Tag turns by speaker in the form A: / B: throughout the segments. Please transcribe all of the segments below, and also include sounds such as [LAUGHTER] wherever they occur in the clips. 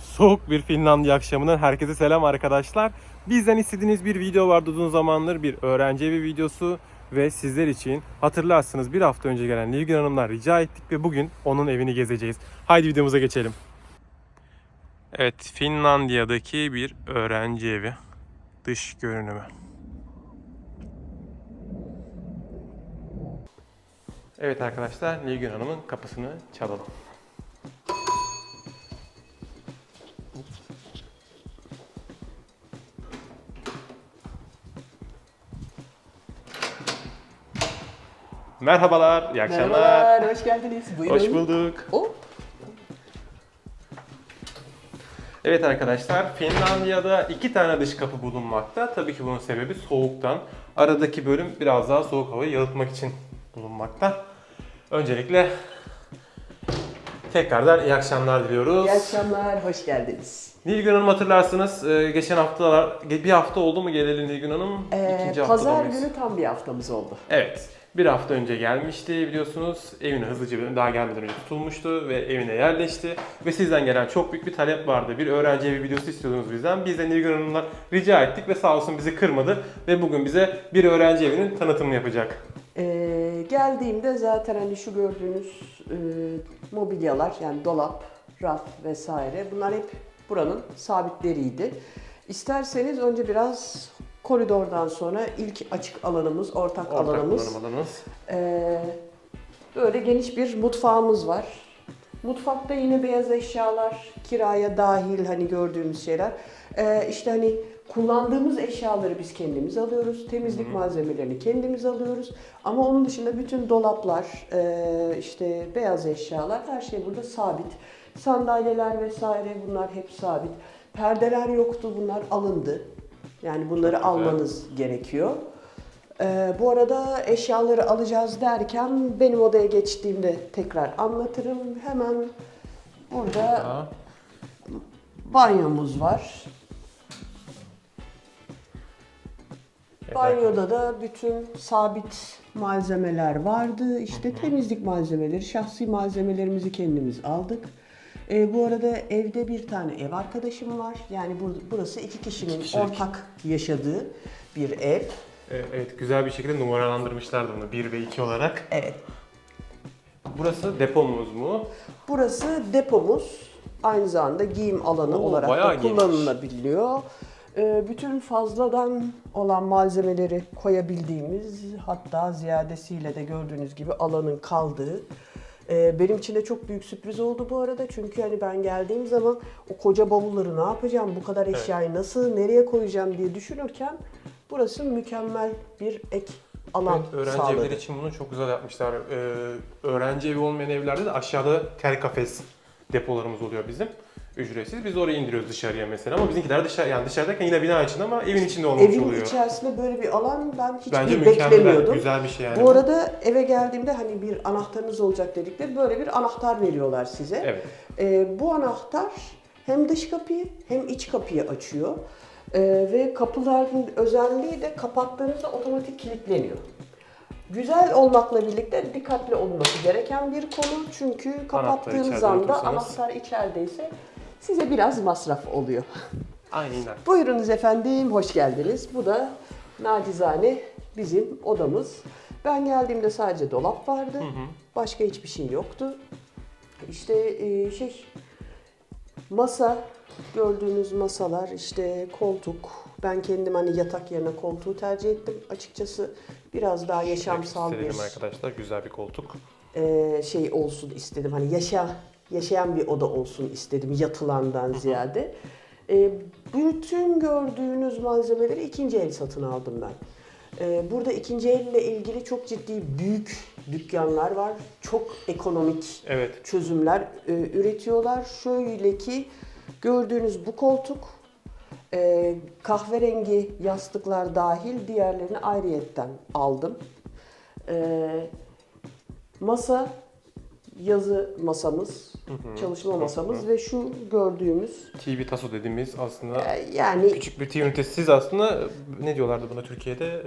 A: Soğuk bir Finlandiya akşamından herkese selam arkadaşlar. Bizden istediğiniz bir video vardı uzun zamandır. Bir öğrenci evi videosu ve sizler için hatırlarsınız bir hafta önce gelen Nilgün Hanım'dan rica ettik ve bugün onun evini gezeceğiz. Haydi videomuza geçelim. Evet, Finlandiya'daki bir öğrenci evi. Dış görünümü. Evet arkadaşlar, Nilgün Hanım'ın kapısını çalalım. Merhabalar, iyi akşamlar.
B: Merhabalar, hoş geldiniz. Buyurun.
A: Hoş bulduk.
B: Oh,
A: Evet arkadaşlar, Finlandiya'da iki tane dış kapı bulunmakta. Tabii ki bunun sebebi soğuktan. Aradaki bölüm biraz daha soğuk havayı yalıtmak için bulunmakta. Öncelikle tekrardan iyi akşamlar diliyoruz.
B: iyi akşamlar, hoş geldiniz.
A: Nilgün Hanım hatırlarsınız, e, geçen haftalar, bir hafta oldu mu geleli Nilgün Hanım?
B: Ee,
A: İkinci
B: Pazar günü tam bir haftamız oldu.
A: Evet. Bir hafta önce gelmişti biliyorsunuz. Evine hızlıca bir daha gelmeden önce tutulmuştu ve evine yerleşti. Ve sizden gelen çok büyük bir talep vardı. Bir öğrenci evi videosu istiyordunuz bizden. Biz de Nilgün Hanım'la rica ettik ve sağ olsun bizi kırmadı. Ve bugün bize bir öğrenci evinin tanıtımını yapacak.
B: Geldiğimde zaten hani şu gördüğünüz e, mobilyalar yani dolap, raf vesaire bunlar hep buranın sabitleriydi. İsterseniz önce biraz koridordan sonra ilk açık alanımız, ortak,
A: Ortak
B: alanımız.
A: alanımız.
B: Ee, böyle geniş bir mutfağımız var. Mutfakta yine beyaz eşyalar, kiraya dahil hani gördüğümüz şeyler. Ee, işte hani kullandığımız eşyaları biz kendimiz alıyoruz. Temizlik malzemelerini kendimiz alıyoruz. Ama onun dışında bütün dolaplar, e, işte beyaz eşyalar her şey burada sabit. Sandalyeler vesaire bunlar hep sabit. Perdeler yoktu bunlar alındı. Yani bunları
A: güzel.
B: almanız gerekiyor. Ee, bu arada eşyaları alacağız derken benim odaya geçtiğimde tekrar anlatırım. Hemen burada banyomuz var. Banyoda da bütün sabit malzemeler vardı. İşte temizlik malzemeleri, şahsi malzemelerimizi kendimiz aldık. Ee, bu arada evde bir tane ev arkadaşım var. Yani bur- burası iki kişinin
A: kişilik.
B: ortak yaşadığı bir ev.
A: Ee, Evet, güzel bir şekilde numaralandırmışlardı bunu 1 ve 2 olarak.
B: Evet.
A: Burası depomuz mu?
B: Burası depomuz. Aynı zamanda giyim alanı
A: Oo,
B: olarak
A: bayağı
B: da
A: geniş.
B: kullanılabiliyor. Ee, bütün fazladan olan malzemeleri koyabildiğimiz hatta ziyadesiyle de gördüğünüz gibi alanın kaldığı. Ee, benim için de çok büyük sürpriz oldu bu arada çünkü hani ben geldiğim zaman o koca bavulları ne yapacağım, bu kadar eşyayı nasıl, nereye koyacağım diye düşünürken burası mükemmel bir ek alan
A: Evet, öğrenci
B: sağladı.
A: evleri için bunu çok güzel yapmışlar. Ee, öğrenci evi olmayan evlerde de aşağıda tel kafes depolarımız oluyor bizim. Ücretsiz. Biz oraya indiriyoruz dışarıya mesela ama bizimkiler dışarı yani dışarıdayken yine bina içinde ama evin içinde olmuş
B: Evin
A: oluyor.
B: içerisinde böyle bir alan ben hiç
A: Bence
B: bir
A: mükemmel,
B: beklemiyordum.
A: güzel bir şey yani.
B: Bu arada eve geldiğimde hani bir anahtarınız olacak dedikleri böyle bir anahtar veriyorlar size.
A: Evet.
B: Ee, bu anahtar hem dış kapıyı hem iç kapıyı açıyor. Ee, ve kapıların özelliği de kapattığınızda otomatik kilitleniyor. Güzel olmakla birlikte dikkatli olması gereken bir konu. Çünkü kapattığınız anda anahtar içerideyse size biraz masraf oluyor.
A: Aynen.
B: Buyurunuz efendim, hoş geldiniz. Bu da nacizane bizim odamız. Ben geldiğimde sadece dolap vardı. Başka hiçbir şey yoktu. İşte e, şey, masa, gördüğünüz masalar, işte koltuk. Ben kendim hani yatak yerine koltuğu tercih ettim açıkçası. Biraz daha yaşamsal bir
A: arkadaşlar güzel bir koltuk.
B: e, şey olsun istedim. Hani yaşa yaşayan bir oda olsun istedim yatılandan ziyade. E, bütün gördüğünüz malzemeleri ikinci el satın aldım ben. E, burada ikinci elle ilgili çok ciddi büyük dükkanlar var. Çok ekonomik
A: Evet.
B: çözümler e, üretiyorlar. Şöyle ki gördüğünüz bu koltuk e, kahverengi yastıklar dahil diğerlerini ayrıyetten aldım. E, masa yazı masamız, çalışma masamız ve şu gördüğümüz
A: TV taso dediğimiz aslında
B: e, yani
A: küçük bir TV ünitesi. Siz aslında ne diyorlardı buna Türkiye'de?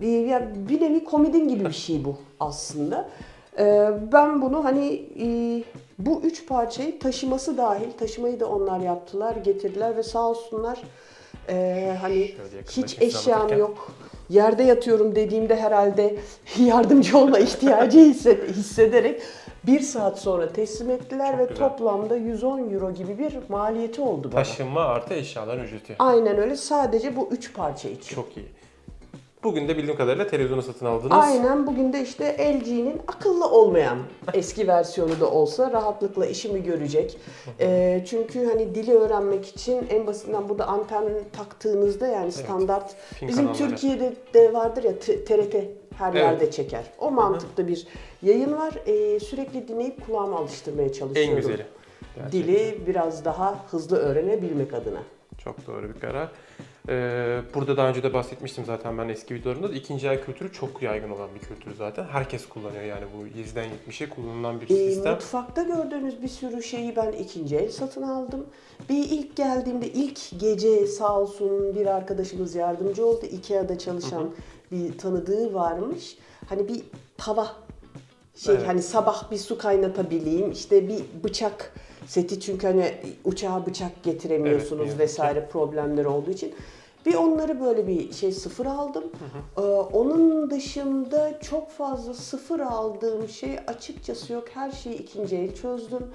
A: Ee,
B: e, ya bir nevi komedin gibi bir şey bu aslında. E, ben bunu hani e, bu üç parçayı taşıması dahil, taşımayı da onlar yaptılar, getirdiler ve sağ olsunlar e, hani hiç eşyam yok. Yerde yatıyorum dediğimde herhalde yardımcı olma [LAUGHS] ihtiyacı hissederek bir saat sonra teslim ettiler
A: Çok
B: ve
A: güzel.
B: toplamda 110 euro gibi bir maliyeti oldu bana.
A: Taşınma artı eşyaların ücreti.
B: Aynen öyle sadece bu üç parça için.
A: Çok iyi. Bugün de bildiğim kadarıyla televizyonu satın aldınız.
B: Aynen bugün de işte LG'nin akıllı olmayan eski versiyonu da olsa rahatlıkla işimi görecek. Ee, çünkü hani dili öğrenmek için en basitinden burada anten taktığınızda yani standart
A: Film
B: bizim
A: kanalları.
B: Türkiye'de de vardır ya t- TRT her
A: Evet.
B: yerde çeker. O mantıkta bir yayın var. Ee, sürekli dinleyip kulağımı alıştırmaya çalışıyorum.
A: En güzeli. Gerçekten.
B: Dili biraz daha hızlı öğrenebilmek adına.
A: Çok doğru bir karar. Ee, burada daha önce de bahsetmiştim zaten ben eski videolarımda da ikinci el kültürü çok yaygın olan bir kültür zaten. Herkes kullanıyor yani bu 7'den 70'e kullanılan bir
B: E,
A: sistem.
B: mutfakta gördüğünüz bir sürü şeyi ben ikinci el satın aldım. Bir ilk geldiğimde ilk gece sağ olsun bir arkadaşımız yardımcı oldu. Ikea'da çalışan bir tanıdığı varmış. Hani bir tava şey
A: Evet.
B: hani sabah bir su kaynatabileyim. işte bir bıçak seti çünkü hani uçağa bıçak getiremiyorsunuz
A: Evet,
B: vesaire problemleri olduğu için. Bir onları böyle bir şey sıfır aldım. Ee, onun dışında çok fazla sıfır aldığım şey açıkçası yok. Her şeyi ikinci el çözdüm.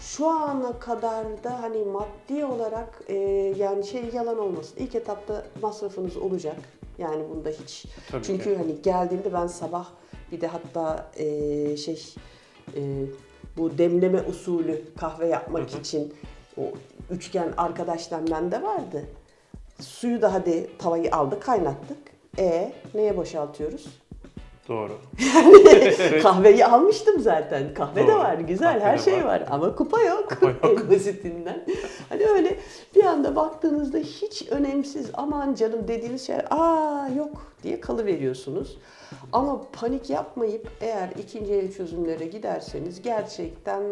B: Şu ana kadar da hani maddi olarak e, yani şey yalan olmasın. İlk etapta masrafınız olacak. Yani bunda hiç.
A: Tabii
B: Çünkü
A: ki.
B: hani geldiğimde ben sabah bir de hatta e, şey e, bu demleme usulü kahve yapmak için o üçgen arkadaşlar bende vardı. Suyu da hadi tavayı aldık kaynattık. E neye boşaltıyoruz?
A: Doğru.
B: Kahveyi almıştım zaten. Kahve de
A: Doğru.
B: var, güzel
A: Kahve
B: her
A: de
B: şey
A: var.
B: var. Ama kupa yok.
A: Kupa yok. [LAUGHS]
B: en basitinden. Hani öyle bir anda baktığınızda hiç önemsiz aman canım dediğiniz şeyler aa yok diye kalıveriyorsunuz. Ama panik yapmayıp eğer ikinci el çözümlere giderseniz gerçekten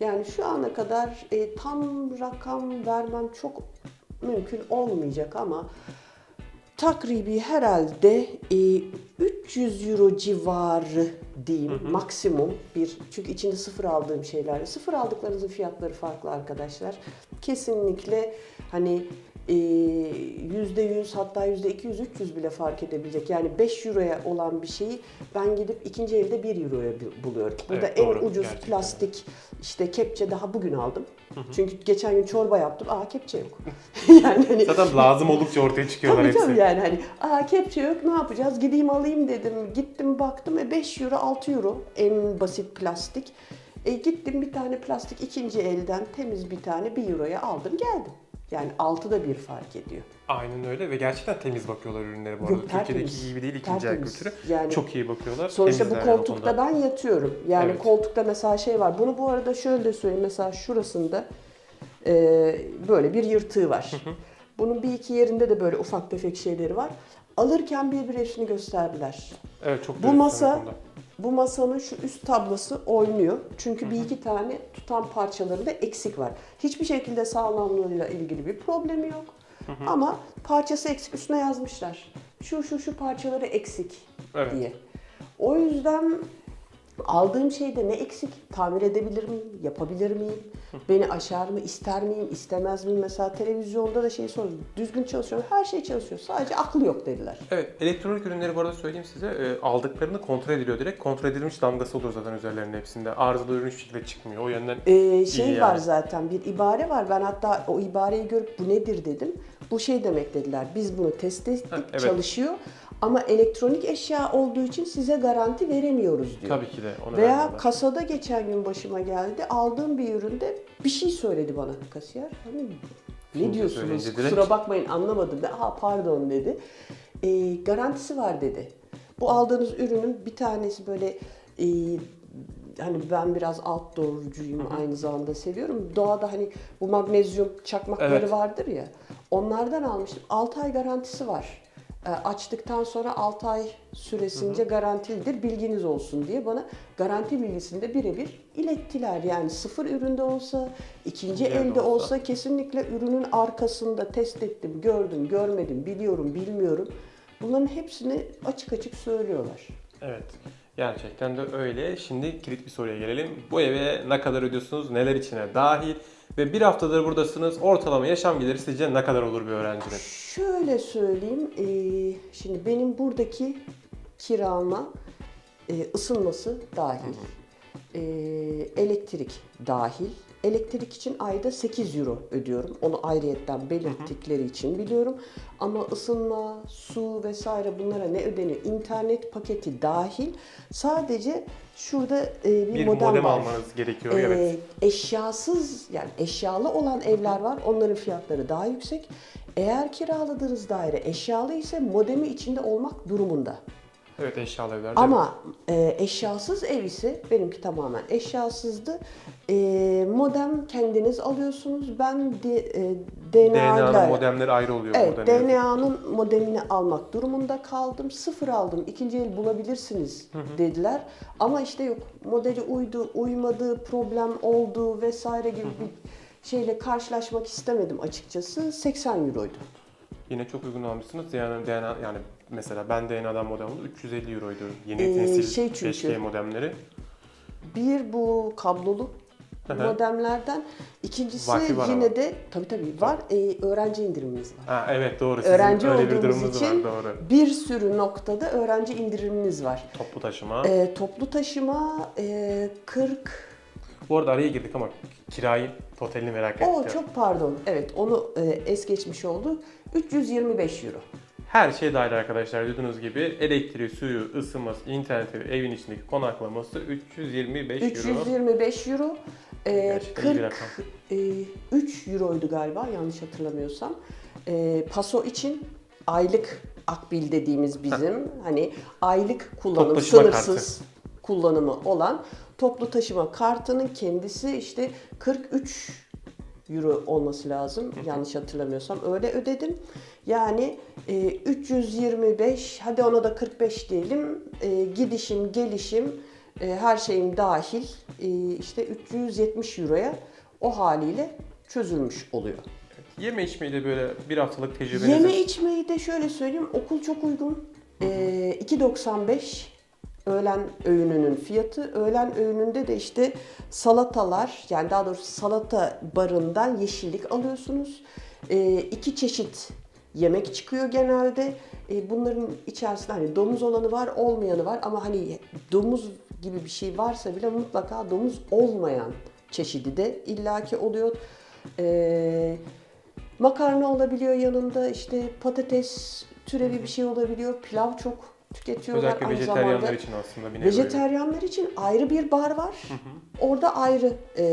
B: yani şu ana kadar e, tam rakam vermem çok mümkün olmayacak ama takribi herhalde e, 300 euro civarı diyeyim maksimum bir çünkü içinde sıfır aldığım şeyler sıfır aldıklarınızın fiyatları farklı arkadaşlar. Kesinlikle hani e, yüzde yüz hatta yüzde 200 300 bile fark edebilecek yani 5 euroya olan bir şeyi ben gidip ikinci elde 1 euroya bu- buluyorum. Burada
A: Evet,
B: en
A: doğru.
B: ucuz
A: Gerçekten.
B: plastik işte kepçe daha bugün aldım. Çünkü geçen gün çorba yaptım. Aa kepçe yok. [LAUGHS] yani hani
A: Zaten lazım oldukça ortaya çıkıyorlar
B: Tabii
A: hepsi.
B: tabii yani hani aa kepçe yok ne yapacağız gideyim alayım dedim. Gittim baktım e 5 euro 6 euro en basit plastik. E gittim bir tane plastik ikinci elden temiz bir tane 1 euroya aldım geldim. Yani altıda bir fark ediyor.
A: Aynen öyle ve gerçekten temiz bakıyorlar ürünlere bu arada.
B: Yok,
A: Türkiye'deki gibi değil ikinci el kültürü.
B: Yani
A: Çok iyi bakıyorlar.
B: Sonuçta bu
A: yani
B: koltukta ben yatıyorum. Yani
A: Evet.
B: koltukta mesela şey var. Bunu bu arada şöyle de söyleyeyim. Mesela şurasında e, böyle bir yırtığı var. Bunun bir iki yerinde de böyle ufak tefek şeyleri var. Alırken bir bir hepsini gösterdiler.
A: Evet çok
B: Bu masa. Bu masanın şu üst tablosu oynuyor. Çünkü bir iki tane tutan parçalarında eksik var. Hiçbir şekilde sağlamlığıyla ilgili bir problemi yok. Ama parçası eksik üstüne yazmışlar. Şu şu şu parçaları eksik
A: Evet.
B: diye. O yüzden aldığım şeyde ne eksik? Tamir edebilir miyim? Yapabilir miyim? [LAUGHS] Beni aşar mı? ister miyim? istemez miyim? Mesela televizyonda da şey soruyorum. Düzgün çalışıyor. Her şey çalışıyor. Sadece aklı yok dediler.
A: Evet, elektronik ürünleri bu arada söyleyeyim size. e, aldıklarını kontrol ediliyor direkt. Kontrol edilmiş damgası olur zaten üzerlerinde hepsinde. Arızalı ürün hiçbir şekilde çıkmıyor. O yönden
B: Ee, şey
A: İyi
B: var
A: yani.
B: zaten bir ibare var. Ben hatta o ibareyi görüp bu nedir dedim. Bu şey demek dediler. Biz bunu test ettik,
A: Ha, evet.
B: çalışıyor. Ama elektronik eşya olduğu için size garanti veremiyoruz diyor.
A: tabii ki de onu
B: Veya
A: vermiyorlar.
B: kasada geçen gün başıma geldi. Aldığım bir üründe bir şey söyledi bana kasiyer. Hani ne diyorsunuz?
A: direkt-
B: Kusura bakmayın anlamadım da. Aha pardon dedi. Ee, garantisi var dedi. Bu aldığınız ürünün bir tanesi böyle e, hani ben biraz outdoorcuyum aynı zamanda seviyorum. Doğada hani bu magnezyum çakmakları
A: Evet.
B: vardır ya. Onlardan almıştım. 6 ay garantisi var. E, açtıktan sonra 6 ay süresince garantilidir bilginiz olsun diye bana garanti bilgisini de birebir ilettiler. Yani sıfır üründe olsa, ikinci
A: Yerde
B: elde
A: olsa.
B: olsa kesinlikle ürünün arkasında test ettim, gördüm, görmedim, biliyorum, bilmiyorum. Bunların hepsini açık açık söylüyorlar.
A: Evet. Gerçekten de öyle. Şimdi kilit bir soruya gelelim. Bu eve ne kadar ödüyorsunuz? Neler içine dahil? Ve bir haftadır buradasınız. Ortalama yaşam geliri sizce ne kadar olur bir öğrencinin?
B: Şöyle söyleyeyim, eee, şimdi benim buradaki kirama eee, ısınması dahil, eee, elektrik dahil. Elektrik için ayda 8 euro ödüyorum. Onu ayrıyetten belirttikleri için biliyorum. Ama ısınma, su vesaire bunlara ne ödeniyor? İnternet paketi dahil. Sadece şurada eee, bir,
A: Bir
B: modem,
A: modem,
B: var.
A: almanız gerekiyor.
B: Ee,
A: evet.
B: eşyasız yani eşyalı olan evler var. Onların fiyatları daha yüksek. Eğer kiraladığınız daire eşyalı ise modemi içinde olmak durumunda.
A: Evet eşyalı evlerde.
B: Ama e, eşyasız ev ise benimki tamamen eşyasızdı. E, modem kendiniz alıyorsunuz. Ben de, e,
A: DNA'nın
B: DNA
A: modemleri ayrı oluyor.
B: Evet,
A: ki.
B: DNA'nın modemini almak durumunda kaldım. Sıfır aldım, ikinci el bulabilirsiniz dediler. Ama işte yok, modeli uydu, uymadı, problem oldu vesaire gibi bir şeyle karşılaşmak istemedim açıkçası. 80 euroydu.
A: Yine çok uygun almışsınız. Yani DNA yani mesela ben DNA'dan modem aldım 350 euroydu. Yeni
B: Ee,
A: nesil
B: şey çünkü-
A: 5G modemleri.
B: Bir bu kablolu modemlerden, ikincisi
A: var
B: yine
A: ama.
B: de tabii tabii var e, öğrenci indirimimiz var.
A: Ha, evet doğru. Sizin
B: Öğrenci
A: öyle bir durumunuz
B: için
A: var doğru.
B: bir sürü noktada öğrenci indirimimiz var.
A: Toplu taşıma.
B: E, toplu taşıma e, 40
A: Bu arada araya girdik ama kirayı, totalini merak ettim.
B: O çok pardon. Evet onu e, es geçmiş olduk. 325 euro.
A: Her şey dahil arkadaşlar dediğiniz gibi elektriği, suyu, ısınması, interneti, evin içindeki konaklaması 325 euro.
B: 325 euro. E,
A: Gerçekten iyi bir
B: 40
A: rakam.
B: e, 3 euroydu galiba yanlış hatırlamıyorsam. E, paso için aylık akbil dediğimiz bizim hani aylık kullanım
A: Toplu taşıma
B: sınırsız kullanımı olan toplu taşıma kartının kendisi işte 43 euro olması lazım. Yanlış hatırlamıyorsam öyle ödedim. Yani e, 325 hadi ona da 45 diyelim. E, gidişim, gelişim e, her şeyim dahil e, işte 370 euroya o haliyle çözülmüş oluyor.
A: Yeme içmeyi de böyle bir haftalık tecrübenizi...
B: Yeme içmeyi de şöyle söyleyeyim okul çok uygun. E, 2.95 öğlen öğününün fiyatı. Öğlen öğününde de işte salatalar yani daha doğrusu salata barından yeşillik alıyorsunuz. E, iki çeşit yemek çıkıyor genelde. E, bunların içerisinde hani domuz olanı var, olmayanı var ama hani domuz gibi bir şey varsa bile mutlaka domuz olmayan çeşidi de illaki oluyor. E, makarna olabiliyor yanında, işte patates türevi bir şey olabiliyor, pilav çok tüketiyorlar
A: Özellikle
B: aynı
A: vejeteryanlar
B: zamanda.
A: için aslında bir.
B: Vejeteryanlar için ayrı bir bar var. Orada ayrı e,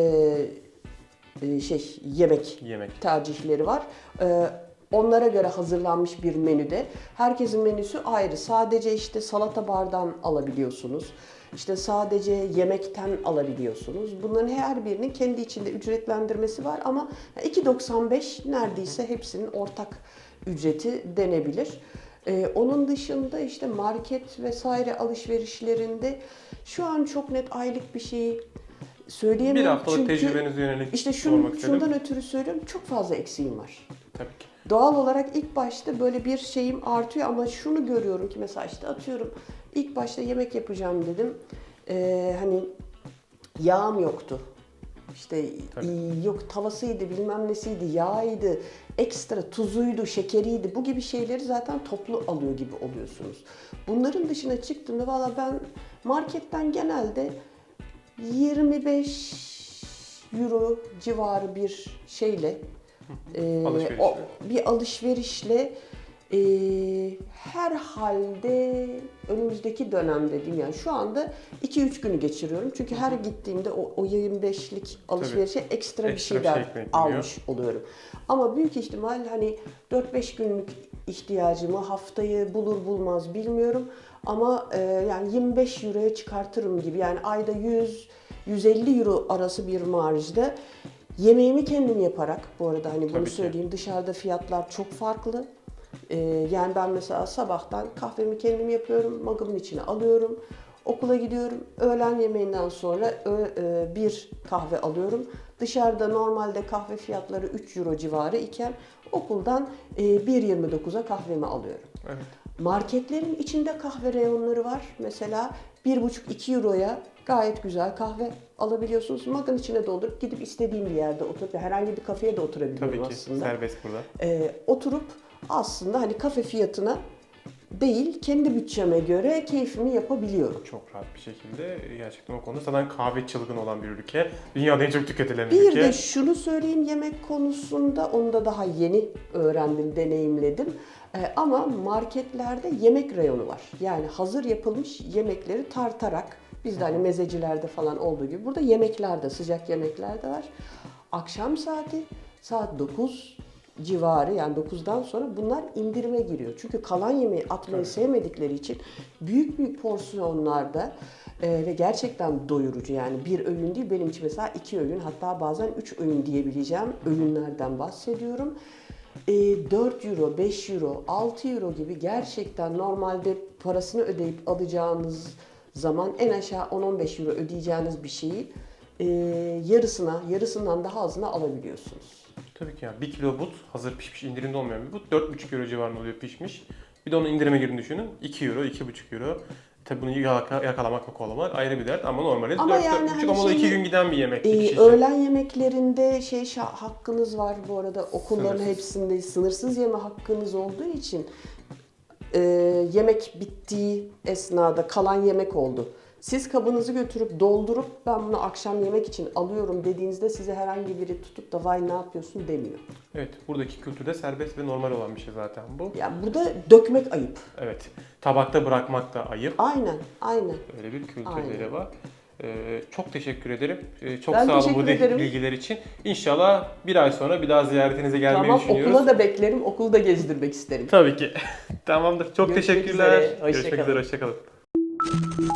B: e, şey yemek
A: Yemek.
B: tercihleri var. E, onlara göre hazırlanmış bir menüde. Herkesin menüsü ayrı. Sadece işte salata bardan alabiliyorsunuz. İşte sadece yemekten alabiliyorsunuz. Bunların her birinin kendi içinde ücretlendirmesi var ama 2.95 neredeyse hepsinin ortak ücreti denebilir. Ee, onun dışında işte market vesaire alışverişlerinde şu an çok net aylık bir şey
A: Bir
B: söyleyemiyorum.
A: haftalık
B: çünkü
A: tecrübenize yönelik
B: işte
A: sormak
B: şun,
A: istedim.
B: şundan ötürü söylüyorum çok fazla eksiğim var.
A: Tabii ki.
B: Doğal olarak ilk başta böyle bir şeyim artıyor ama şunu görüyorum ki mesela işte atıyorum ilk başta yemek yapacağım dedim. Ee, hani yağım yoktu. İşte
A: Tabii.
B: yok tavasıydı, bilmem nesiydi, yağıydı, ekstra tuzuydu, şekeriydi. Bu gibi şeyleri zaten toplu alıyor gibi oluyorsunuz. Bunların dışına çıktığımda valla ben marketten genelde 25 euro civarı bir şeyle e,
A: Alışverişle.
B: o, bir alışverişle e, herhalde önümüzdeki dönemde diyeyim yani şu anda 2-3 günü geçiriyorum. Çünkü her gittiğimde o, o 25'lik alışverişe ekstra, bir
A: Ekstra bir
B: şeyler
A: şey ekleniyor.
B: almış oluyorum. Ama büyük ihtimal hani 4-5 günlük ihtiyacımı haftayı bulur bulmaz bilmiyorum. Ama e, yani 25 euroya çıkartırım gibi yani ayda 100 150 euro arası bir marjda yemeğimi kendim yaparak bu arada hani bunu
A: Tabii ki.
B: söyleyeyim dışarıda fiyatlar çok farklı. Ee, yani ben mesela sabahtan kahvemi kendim yapıyorum, mug'ımın içine alıyorum. Okula gidiyorum. Öğlen yemeğinden sonra e, bir kahve alıyorum. Dışarıda normalde kahve fiyatları 3 euro civarı iken okuldan e, 1.29'a kahvemi alıyorum.
A: Evet.
B: Marketlerin içinde kahve reyonları var. Mesela 1,5-2 euroya gayet güzel kahve alabiliyorsunuz. Mug'ın içine doldurup gidip istediğim bir yerde oturup herhangi bir kafeye de oturabiliyorum
A: Tabii ki
B: aslında.
A: serbest burada.
B: Ee, oturup aslında hani kafe fiyatına değil kendi bütçeme göre keyfimi yapabiliyorum.
A: Çok rahat bir şekilde gerçekten o konuda zaten kahve çılgın olan bir ülke. Dünyada en çok tüketilen
B: Bir
A: ülke.
B: de şunu söyleyeyim yemek konusunda onu da daha yeni öğrendim, deneyimledim. Ee, ama marketlerde yemek reyonu var. Yani hazır yapılmış yemekleri tartarak bizde hani mezecilerde falan olduğu gibi burada yemeklerde, sıcak yemeklerde var. Akşam saati saat 9 civarı yani 9'dan sonra bunlar indirime giriyor. Çünkü kalan yemeği atmayı sevmedikleri için büyük büyük porsiyonlarda e, ve gerçekten doyurucu yani bir öğün değil benim için mesela iki öğün hatta bazen üç öğün diyebileceğim öğünlerden bahsediyorum. E, 4 euro, 5 euro, 6 euro gibi gerçekten normalde parasını ödeyip alacağınız zaman en aşağı 10-15 euro ödeyeceğiniz bir şeyi e, yarısına, yarısından daha azına alabiliyorsunuz.
A: Tabii ki yani 1 kilo but hazır pişmiş indirimde olmayan bir but 4,5 euro civarında oluyor pişmiş. Bir de onu indirime girin düşünün 2 euro 2,5 euro. Tabii bunu yaka- yakalamak ve kovalamak ayrı bir dert ama normalde
B: Ama
A: 4
B: yani
A: 4,5
B: hani
A: ama o da 2
B: şimdi,
A: gün giden bir yemek. İçin.
B: öğlen yemeklerinde şey hakkınız var bu arada okulların
A: Sınırsız.
B: hepsinde sınırsız yeme hakkınız olduğu için e, yemek bittiği esnada kalan yemek oldu. Siz kabınızı götürüp doldurup ben bunu akşam yemek için alıyorum dediğinizde size herhangi biri tutup da vay ne yapıyorsun demiyor.
A: Evet buradaki kültürde serbest ve normal olan bir şey zaten bu.
B: Yani burada dökmek ayıp.
A: Evet tabakta bırakmak da ayıp.
B: Aynen, aynen.
A: Öyle bir kültürleri var. Ee, çok teşekkür ederim. Ee, çok
B: Ben
A: sağ olun bu
B: ederim.
A: bilgiler için. İnşallah bir ay sonra bir daha ziyaretinize gelmeyi
B: Tamam
A: düşünüyoruz.
B: okula da beklerim, okulu da gezdirmek isterim.
A: Tabii ki. [LAUGHS] Tamamdır. Çok
B: Görüşmek
A: teşekkürler.
B: üzere, hoşça
A: Görüşmek
B: kalın.
A: üzere. Hoşçakalın.